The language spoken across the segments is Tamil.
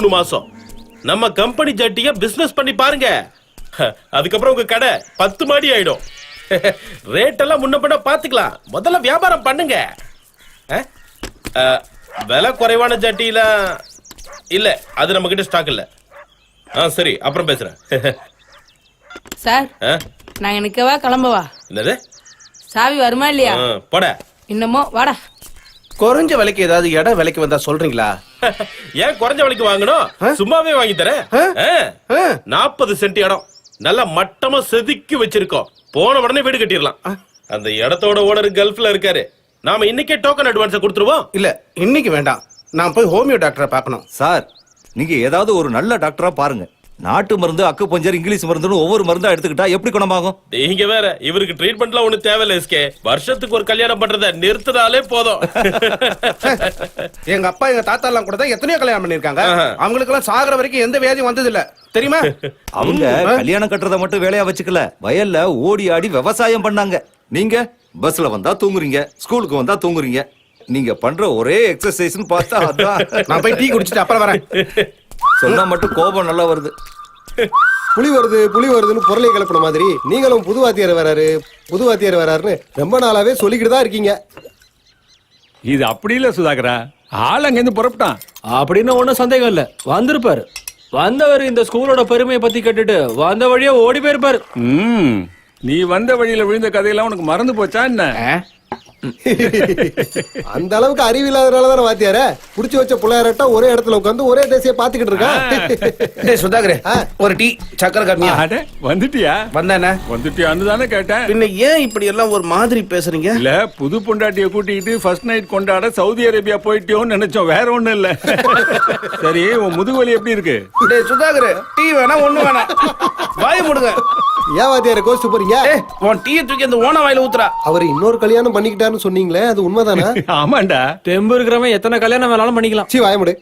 மூணு மாசம். நம்ம கம்பெனி ஜட்டிய பிசினஸ் பண்ணி பாருங்க. அதுக்கப்புறம் உங்க கடை பத்து மாடி ஆயிடும். ரேட் எல்லாம் முன்ன பின்ன பாத்துக்கலாம். முதல்ல வியாபாரம் பண்ணுங்க. விலை குறைவான ஜட்டியில இல்ல அது நம்ம கிட்ட ஸ்டாக் இல்ல. ஆ சரி அப்புறம் பேசுறேன். சார் நாங்க நிக்கவா கிளம்பவா? என்னது? சாவி வருமா இல்லையா? போட. இன்னமோ வாடா. குறைஞ்ச விலைக்கு ஏதாவது இடம் விலைக்கு வந்தா சொல்றீங்களா? ஏன் குறைஞ்ச விலைக்கு வாங்கணும்? சும்மாவே வாங்கி தரேன். ஆ. நாற்பது சென்ட் இடம். நல்லா மட்டமா செதுக்கி வச்சிருக்கோம். போன உடனே வீடு கட்டிடலாம். அந்த இடத்தோட ஓனர் கல்ஃப்ல இருக்காரு. நாம இன்னைக்கே டோக்கன் அட்வான்ஸ் கொடுத்துருவோம். இல்ல இன்னைக்கு வேண்டாம். நான் போய் ஹோமியோ டாக்டரை பார்க்கணும். சார் நீங்க ஏதாவது ஒரு நல்ல டாக்டரா பாருங்க. நாட்டு மருந்து அக்கு பஞ்சர் இங்கிலீஷ் மருந்துன்னு ஒவ்வொரு மருந்தா எடுத்துக்கிட்டா எப்படி குணமாகும்? நீங்க வேற இவருக்கு ட்ரீட்மெண்ட்லாம் ஒண்ணு தேவையில்ல எஸ்கே வருஷத்துக்கு ஒரு கல்யாணம் பண்றத நிறுத்தினாலே போதும். எங்க அப்பா எங்க தாத்தா எல்லாம் கூட தான் எத்தனையோ கல்யாணம் பண்ணிருக்காங்க. அவங்களுக்கு எல்லாம் சாகுற வரைக்கும் எந்த வியாதியும் வந்தது இல்ல தெரியுமா? அவங்க கல்யாணம் கட்டுறத மட்டும் வேலையா வச்சுக்கல. வயல்ல ஓடி ஆடி விவசாயம் பண்ணாங்க. நீங்க பஸ்ல வந்தா தூங்குறீங்க ஸ்கூலுக்கு வந்தா தூங்குறீங்க. நீங்க பண்ற ஒரே எக்ஸசைஸ்னு பார்த்தா அதான். நான் போய் டீ குடிச்சிட்டு அப்புறம் வரேன். சொன்னா மட்டும் கோபம் நல்லா வருது. புலி வருது புலி வருதுன்னு பொருளை கிளப்பின மாதிரி நீங்களும் புது வாத்தியார் வராரு புது வாத்தியார் வராருன்னு ரொம்ப நாளாவே சொல்லிக்கிட்டு தான் இருக்கீங்க. இது அப்படி இல்ல சுதாகரா. ஆள் அங்கிருந்து புறப்பட்டான். அப்படின்னு ஒண்ணும் சந்தேகம் இல்ல. வந்திருப்பாரு. வந்தவர் இந்த ஸ்கூலோட பெருமையை பத்தி கேட்டுட்டு வந்த வழியா ஓடி போயிருப்பாரு. ம். நீ வந்த வழியில விழுந்த கதையெல்லாம் உனக்கு மறந்து போச்சா என்ன? அந்த அளவுக்கு அறிவு இல்லாதனால தானே வாத்தியார? புடிச்சு வச்ச பிள்ளையாரட்டா ஒரே இடத்துல உட்காந்து ஒரே தேசிய பாத்துக்கிட்டு இருக்கான் டேய் சுதாகரே ஒரு டீ சக்கரை கம்மியா? அட வந்துட்டியா? வந்தானே வந்துட்டியான்னு தானே கேட்டேன். பின்ன ஏன் இப்படி எல்லாம் ஒரு மாதிரி பேசுறீங்க? இல்ல புது பொண்டாட்டிய கூட்டிக்கிட்டு ஃபர்ஸ்ட் நைட் கொண்டாட சவுதி அரேபியா போயிட்டியோன்னு நினைச்சோம். வேற ஒண்ணும் இல்ல. சரி உன் முதுகுவலி எப்படி இருக்கு? டேய் சுதாகரே டீ வேணா ஒண்ணு வேணாம் வாய முடுங்க. ஏன் வாத்தியார கோச்சு போறீங்க? ஏய் உன் டீயை தூக்கி அந்த ஓன வாயில ஊத்துறா. அவர் இன்னொரு கல்யாணம் பண்ணிக்கிட்டாருன்னு சொன்னீங்களே அது உண்மைதானா? ஆமாண்டா. தெம்பு இருக்கிறவன் எத்தனை கல்யாணம் வேணாலும் பண்ணிக்கலாம். சி வாயமுடு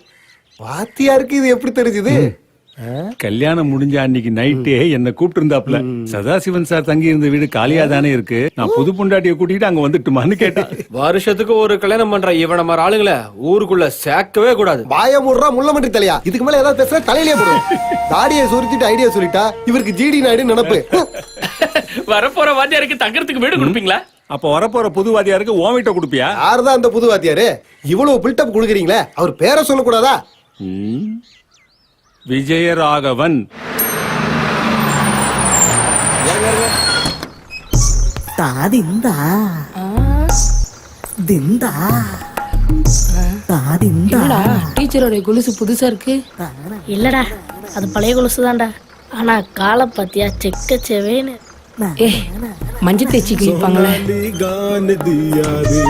வாத்தியாருக்கு இது எப்படி தெரிஞ்சது? கல்யாணம் முடிஞ்ச அன்னைக்கு நைட்டே என்ன கூப்பிட்டு இருந்தாப்ல சதாசிவன் சார் தங்கி இருந்த வீடு காலியா தானே இருக்கு. நான் புது பொண்டாட்டிய கூட்டிட்டு அங்க வந்துட்டுமான்னு கேட்டேன். வருஷத்துக்கு ஒரு கல்யாணம் பண்ற இவன மாதிரி ஆளுங்களை ஊருக்குள்ள சேர்க்கவே கூடாது. வாய முடுறா முள்ளமன்றி தலையா? இதுக்கு மேல ஏதாவது பேசுற தலையிலே போடும் தாடியை சுருத்திட்டு ஐடியா சொல்லிட்டா இவருக்கு ஜிடி நாயுடு நினப்பு. வரப்போற வாத்தியாருக்கு தங்கறதுக்கு வீடு கொடுப்பீங்களா? அப்ப வரப்போற புதுவாதியாருக்கு ஓன் வீட்டை கொடுப்பியா? யாருதான் அந்த புது வாத்தியாரு? இவ்வளவு பில்டப் கொடுக்குறீங்களே? அவர் பேரை சொல்லக்கூடாதா. விஜயராகவன். താതിന്താ ദിന്താ താതിന്താ என்னடா டீச்சரோட கொலுசு புதுசா இருக்கு? இல்லடா அது பழைய கொலுசு தான்டா ஆனா கால பாத்தியா செக்க செவேன்னு. ஏ மஞ்ச தேய்ச்சி வைப்பாங்களே गान दिया रे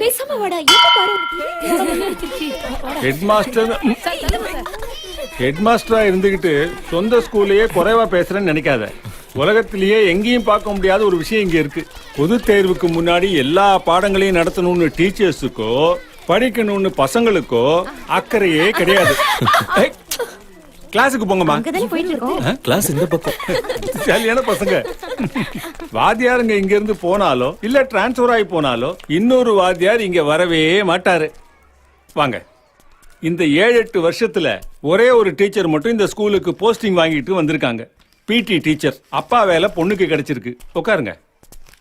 பேசாம வாடா. எப்ப பாரு ஹெட் மாஸ்டர் ஹெட் மாஸ்டரா இருந்துகிட்டு சொந்த ஸ்கூல்லையே குறைவா பேசுறேன்னு நினைக்காத. உலகத்திலேயே எங்கேயும் பார்க்க முடியாத ஒரு விஷயம் இங்க இருக்கு. பொது தேர்வுக்கு முன்னாடி எல்லா பாடங்களையும் நடத்தணும்னு டீச்சர்ஸுக்கோ படிக்கணும்னு பசங்களுக்கோ அக்கறையே கிடையாது. கிளாஸுக்கு போங்கம்மா. கிளாஸ் இந்த பக்கம். சரியான பசங்க. வாத்தியாருங்க இங்க இருந்து போனாலோ இல்ல டிரான்ஸ்ஃபர் ஆகி போனாலோ இன்னொரு வாத்தியார் இங்க வரவே மாட்டாரு. வாங்க. இந்த ஏழு எட்டு வருஷத்துல ஒரே ஒரு டீச்சர் மட்டும் இந்த ஸ்கூலுக்கு போஸ்டிங் வாங்கிட்டு வந்திருக்காங்க. பிடி டீச்சர். அப்பா வேலை பொண்ணுக்கு கிடைச்சிருக்கு. உட்காருங்க.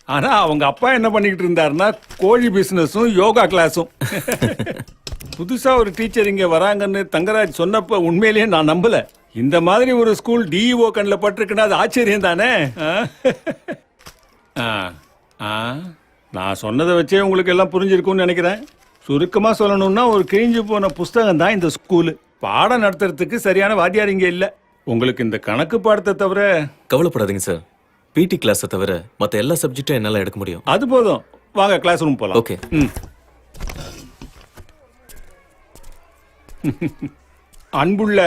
ஆனா அவங்க அப்பா என்ன பண்ணிக்கிட்டு இருந்தாருன்னா கோழி பிசினஸும் யோகா கிளாஸும் புதுசா ஒரு டீச்சர் இங்க வராங்கன்னு தங்கராஜ் சொன்னப்ப உண்மையிலேயே நான் நம்பல. இந்த மாதிரி ஒரு ஸ்கூல் டிஇஓ கண்ணில் பட்டிருக்குன்னா அது ஆச்சரியம் தானே? ஆ? ஆ, ஆ, நான் சொன்னதை வச்சே உங்களுக்கு எல்லாம் புரிஞ்சிருக்கும்னு நினைக்கிறேன். சுருக்கமா சொல்லணும்னா ஒரு கிழிஞ்சு போன புஸ்தகம் தான் இந்த ஸ்கூலு பாடம் நடத்துறதுக்கு சரியான வாத்தியார் இங்க இல்ல. உங்களுக்கு இந்த கணக்கு பாடத்தை தவிர கவலைப்படாதீங்க சார் பிடி கிளாஸை தவிர மற்ற எல்லா சப்ஜெக்டும் என்னால் எடுக்க முடியும் அது போதும் வாங்க கிளாஸ் ரூம் போலாம் ஓகே ம். அன்புள்ள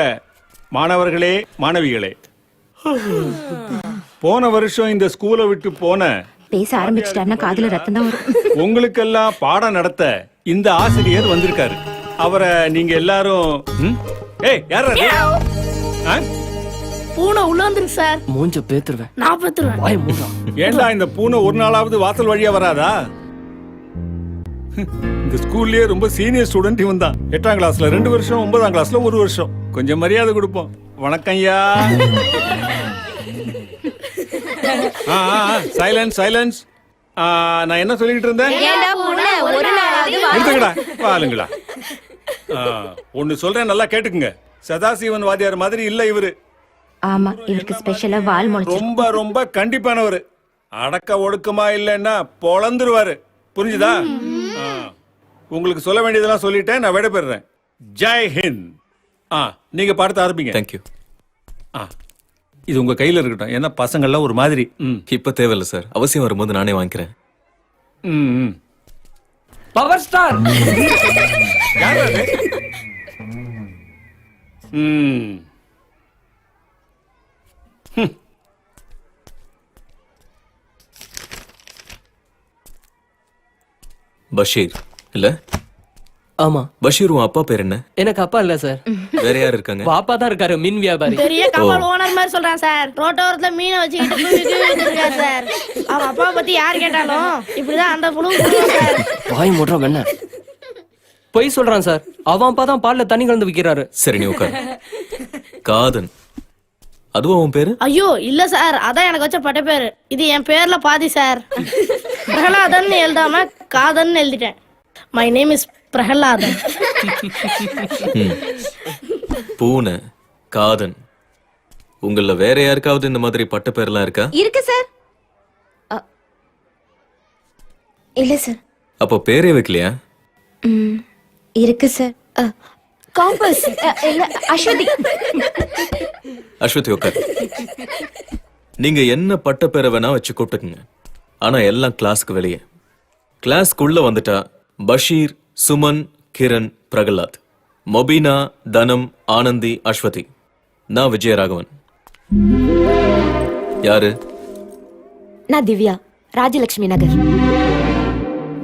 மாணவர்களே மாணவிகளே போன வருஷம் இந்த ஸ்கூலை விட்டு போன பேச ஆரம்பிச்சிட்டாருன்னா காதுல ரத்தம் தான் வரும் உங்களுக்கெல்லாம் பாடம் நடத்த இந்த ஆசிரியர் வந்திருக்காரு அவரை நீங்க எல்லாரும்? ஏய் யார்? ஆ? பூனை உள்ள சார். மூஞ்ச பேத்துருவேன். நான் பத்துருவேன். வாய் மூடா. ஏன்டா இந்த பூனை ஒரு நாளாவது வாசல் வழியா வராதா? இந்த ஸ்கூல்லயே ரொம்ப சீனியர் ஸ்டூடெண்ட் இவன் தான் எட்டாம் கிளாஸ்ல ரெண்டு வருஷம் ஒன்பதாம் கிளாஸ்ல ஒரு வருஷம். கொஞ்சம் மரியாதை கொடுப்போம். வணக்கம் ஐயா. சைலன்ஸ் சைலன்ஸ் நான் என்ன சொல்லிக்கிட்டு இருந்தேன்? எடுத்துக்கடா வாளுங்களா ஒன்னு சொல்றேன் நல்லா கேட்டுக்குங்க. சதாசிவன் வாத்தியார் மாதிரி இல்ல இவரு. ஆமா இவருக்கு ஸ்பெஷலா வால் முளைச்சு ரொம்ப ரொம்ப கண்டிப்பானவர். அடக்க ஒடுக்கமா இல்லைன்னா பொழந்துருவாரு. புரிஞ்சுதா? ஆ. உங்களுக்கு சொல்ல வேண்டியதெல்லாம் சொல்லிட்டேன் நான் விடைபெறேன் ஜெய் ஹிந்த். ஆ நீங்க பாடத்த ஆரம்பிங்க. தேங்க்யூ ஆ. இது உங்க கையில இருக்கட்டும். ஏன்னா பசங்கள்லாம் ஒரு மாதிரி. ம். இப்போ தேவையில்ல சார். அவசியம் வரும்போது நானே வாங்கிக்கிறேன். ம் ம். பவர் ஸ்டார் யார் அது ம். பஷீர் இல்ல? ஆமா. பஷீர் உன் அப்பா பேர் என்ன? எனக்கு அப்பா இல்ல சார். வேற யார் இருக்காங்க? பாப்பா தான் இருக்காரு மீன் வியாபாரி. பெரிய கப்பல் ஓனர் மாதிரி சொல்றான் சார். ரோட்டோரத்துல மீனை வச்சுக்கிட்டு குவி வச்சிருக்காரு சார். அவன் அப்பாவை பத்தி யார் கேட்டாலும் இப்படிதான் அந்த புழு புழுவும் சார். வாய் மூடுறோம் என்ன பொய் சொல்றான் சார். அவன் அப்பா தான் பால்ல தண்ணி கலந்து விக்கிறாரு. சரி நீ உட்கார். காதன். அதுவா உன் பேரு? ஐயோ இல்ல சார். அதான் எனக்கு வச்ச பட்ட பேரு இது என் பேர்ல பாதி சார். பிரகலாதன் எழுதாம காதன் எழுதிட்டேன். My name is Prahladan. பூனை காதன். உங்கள வேற யாருக்காவது இந்த மாதிரி பட்ட பேர்லாம் இருக்கா? இருக்கு சார். இல்ல சார். அப்போ பேரே வைக்கலையா? இருக்கு சார். காம்பஸ் இல்ல அஸ்வதி. அஸ்வதி உட்கார் நீங்க என்ன பட்ட பேரை வேணா வச்சு கூப்பிட்டுக்குங்க. ஆனா எல்லாம் கிளாஸ்க்கு வெளியே. கிளாஸ்க்குள்ள வந்துட்டா பஷீர் சுமன் கிரண் பிரகலாத். மொபினா தனம் ஆனந்தி அஸ்வதி. நான் விஜயராகவன். யாரு? நான் திவ்யா ராஜலட்சுமி நகர்.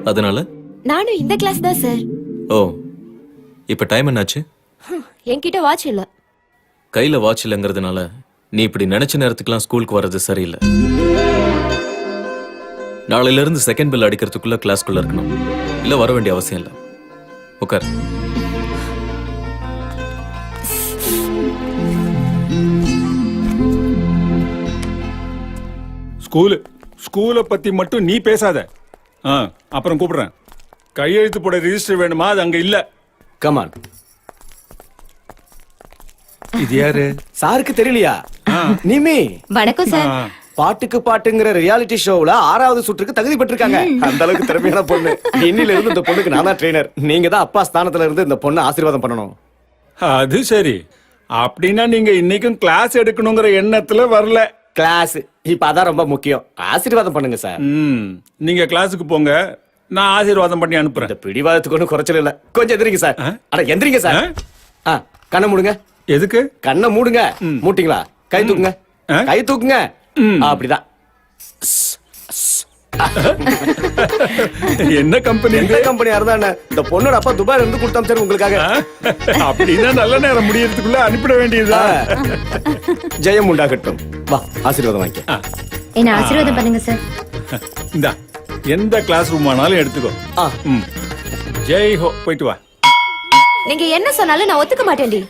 அதனால? நானும் இந்த கிளாஸ் தான் சார் ஓ இப்ப டைம் என்னாச்சு? என்கிட்ட வாட்ச் இல்ல. கையில வாட்ச் இல்லைங்கிறதுனால நீ இப்படி நினைச்ச நேரத்துக்குலாம் ஸ்கூலுக்கு வர்றது சரியில்லை. நாளையில இருந்து செகண்ட் பெல் அடிக்கிறதுக்குள்ள கிளாஸ்க்குள்ள இருக்கணும். இல்ல வர வேண்டிய அவசியம் இல்லை. உட்கார் ஸ்கூலு. ஸ்கூலை பத்தி மட்டும் நீ பேசாத. ஆ அப்புறம் கூப்பிடுறேன். கையெழுத்து போட ரெஜிஸ்டர் வேணுமா? அது அங்க இல்ல. கமான் இது யாரு? சாருக்கு தெரியலையா? நிமி. வணக்கம் சார். பாட்டுக்கு பாட்டுங்கிற ரியாலிட்டி ஷோவுல ஆறாவது சுற்றுக்கு தகுதி பெற்றிருக்காங்க. அந்த அளவுக்கு திறமையான பொண்ணு. இன்னில இருந்து இந்த பொண்ணுக்கு நான் தான் ட்ரெயினர் நீங்க தான் அப்பா ஸ்தானத்துல இருந்து இந்த பொண்ணை ஆசீர்வாதம் பண்ணணும். அது சரி. அப்படின்னா நீங்க இன்னைக்கும் கிளாஸ் எடுக்கணுங்கிற எண்ணத்துல வரல. கிளாஸ் இப்ப அதான் ரொம்ப முக்கியம். ஆசீர்வாதம் பண்ணுங்க சார். ம். நீங்க கிளாஸுக்கு போங்க. நான் ஆசீர்வாதம் பண்ணி இந்த அனுப்புறேன் பிடிவாதத்துக்கு ஒன்றும் குறைச்சல இல்ல. கொஞ்சம் எந்திரிங்க சார்? அட எந்திரிங்க சார். ஆ? கண்ணை மூடுங்க. எதுக்கு? கண்ணை மூடுங்க. மூட்டிங்களா? கை தூக்குங்க. ஆ? கை தூக்குங்க. அப்படிதான். என்ன கம்பெனி எந்த கம்பெனியா இருந்தா என்ன? இந்த பொண்ணோட அப்பா துபாயில இருந்து கொடுத்தாம் சார் உங்களுக்காக. அப்படின்னா நல்ல நேரம் முடியறதுக்குள்ள அனுப்பிட வேண்டியதா? ஜெயம் உண்டாகட்டும். வா ஆசீர்வாதம் வாங்கிக்க. என்ன ஆசீர்வாதம் பண்ணுங்க சார் இந்தா எந்த கிளாஸ் ரூம் ஆனாலும் எடுத்துக்கோ. ஜெய் ஹோ போயிட்டு வா. நீங்க என்ன சொன்னாலும் நான் ஒத்துக்க மாட்டேன்டி.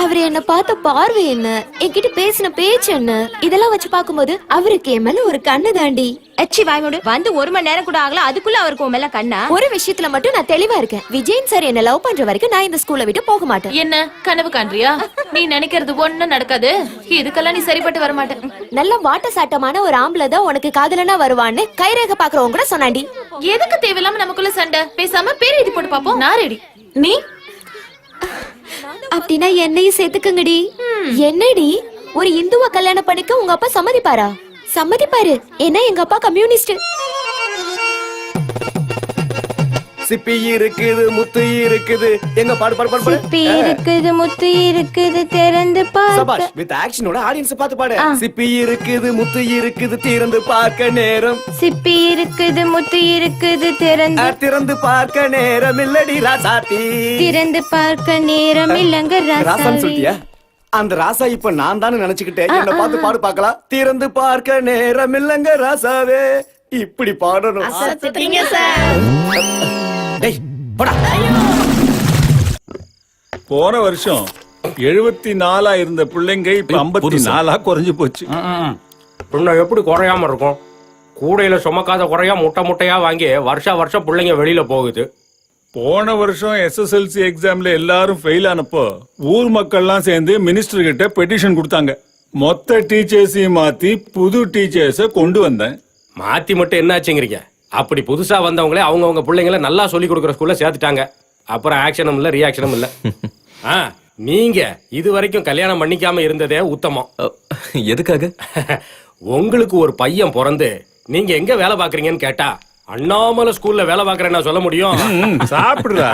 அவர் என்ன பார்த்த பார்வை என்ன? என்கிட்ட பேசின பேச்சு என்ன? இதெல்லாம் வச்சு பார்க்கும்போது அவருக்கு என் மேல ஒரு கண்ணு தாண்டி. அச்சி வாய்மோடு வந்து ஒரு மணி நேரம் கூட ஆகல. அதுக்குள்ள அவருக்கு உன் மேல கண்ணா? ஒரு விஷயத்துல மட்டும் நான் தெளிவா இருக்கேன். விஜயன் சார் என்ன லவ் பண்ற வரைக்கும் நான் இந்த ஸ்கூலை விட்டு போக மாட்டேன். என்ன? கனவு காண்றியா? நீ நினைக்கிறது ஒண்ணு நடக்காது. இதுக்கெல்லாம் நீ சரிப்பட்டு வர மாட்டேன். நல்ல வாட்ட சாட்டமான ஒரு ஆம்பளை தான் உனக்கு காதலனா வருவான்னு கைரேகை பாக்குறவங்க கூட சொன்னாண்டி. எதுக்கு தேவையில்லாம நமக்குள்ள சண்டை? பேசாம பேர் எழுதி போட்டு பாப்போம் நான் ரெடி நீ? அப்படின்னா என்னையும் சேர்த்துக்குங்கடி. என்னடி? ஒரு இந்துவ கல்யாணம் பண்ணிக்க உங்க அப்பா சம்மதிப்பாரா? சம்மதிப்பாரு. ஏன்னா எங்க அப்பா கம்யூனிஸ்ட் சிப்பி இருக்குது முத்து இருக்குது. எங்க பாடு பாடு பாடு பாடு. இருக்குது முத்து இருக்குது திறந்து சபாஷ் வித் ஆக்ஷனோட ஆடியன்ஸ் பார்த்து பாடு. சிப்பி இருக்குது முத்து இருக்குது திறந்து பார்க்க நேரம். சிப்பி இருக்குது முத்து இருக்குது ஆ, திறந்து திறந்து பார்க்க நேரம் இல்லடி ராசாத்தி. திறந்து பார்க்க நேரம் இல்லங்க ராசான்னு சொல்லிட்டியா? அந்த ராசா இப்ப நான் தானே நினைச்சுக்கிட்டேன். என்ன பார்த்து பாடு பார்க்கலாம். திறந்து பார்க்க நேரம் இல்லங்க ராசாவே. இப்படி பாடணும். டேய் போடா. போன வருஷம் எழுபத்தி நாலா இருந்த பிள்ளைங்க இப்ப ஐம்பத்தி? நாலா குறைஞ்சு போச்சு. பின்ன எப்படி குறையாம இருக்கும்? கூடையில சுமக்காத குறையா முட்டை முட்டையா வாங்கி வருஷா வருஷம் பிள்ளைங்க வெளியில போகுது. போன வருஷம் எஸ்எஸ்எல்சி எக்ஸாம்ல எல்லாரும் ஃபெயில் ஆனப்போ ஊர் மக்கள்லாம் சேர்ந்து மினிஸ்டர் கிட்ட பெட்டிஷன் கொடுத்தாங்க. மொத்த டீச்சர்ஸையும் மாத்தி புது டீச்சர்ஸ கொண்டு வந்தேன். மாத்தி மட்டும் என்னாச்சுங்கிறீங்க? அப்படி புதுசா வந்தவங்களே அவங்கவங்க பிள்ளைங்கள நல்லா சொல்லி கொடுக்குற ஸ்கூல்ல சேர்த்துட்டாங்க. அப்புறம் ஆக்ஷனும் இல்ல ரியாக்ஷனும் இல்ல. ஆ நீங்க இது வரைக்கும் கல்யாணம் பண்ணிக்காம இருந்ததே உத்தமம். எதுக்காக? உங்களுக்கு ஒரு பையன் பிறந்து நீங்க எங்க வேலை பாக்குறீங்கன்னு கேட்டா அண்ணாமலை ஸ்கூல்ல வேலை பாக்குறேன்னா சொல்ல முடியும். சாப்பிடுறா.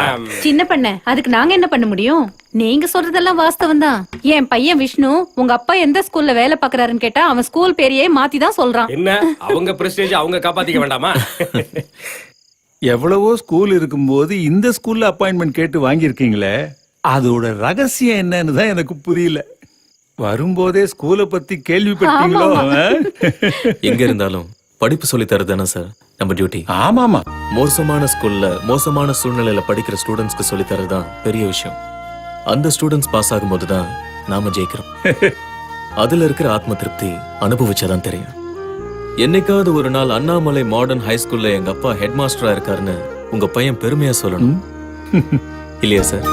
சின்ன பண்ண அதுக்கு நாங்க என்ன பண்ண முடியும்? நீங்க சொல்றதெல்லாம் வாஸ்தவம் தான். என் பையன் விஷ்ணு உங்க அப்பா எந்த ஸ்கூல்ல வேலை பாக்குறாருன்னு கேட்டா அவன் ஸ்கூல் பேரையே மாத்தி தான் சொல்றான். என்ன? அவங்க பிரஸ்டேஜ் அவங்க காப்பாத்திக்க வேண்டாமா? எவ்வளவோ ஸ்கூல் இருக்கும்போது இந்த ஸ்கூல்ல அப்பாயின்மெண்ட் கேட்டு வாங்கியிருக்கீங்களே அதோட ரகசியம் என்னன்னு தான் எனக்கு புரியல. வரும்போதே ஸ்கூலை பத்தி கேள்விப்பட்டீங்களோ? எங்க இருந்தாலும் படிப்பு சொல்லி தரது தானே சார்? நம்ம டியூட்டி ஆமாமா. மோசமான ஸ்கூல்ல மோசமான சூழ்நிலையில படிக்கிற ஸ்டூடெண்ட்ஸ்க்கு சொல்லி தரதுதான் பெரிய விஷயம். அந்த ஸ்டூடெண்ட்ஸ் பாஸ் ஆகும்போது தான் நாம ஜெயிக்கிறோம். அதுல இருக்கிற ஆத்ம திருப்தி அனுபவிச்சாதான் தெரியும். என்னைக்காவது ஒரு நாள் அண்ணாமலை மாடர்ன் ஹை ஸ்கூல்ல எங்க அப்பா ஹெட் மாஸ்டரா இருக்காருன்னு உங்க பையன் பெருமையா சொல்லணும். இல்லையா சார்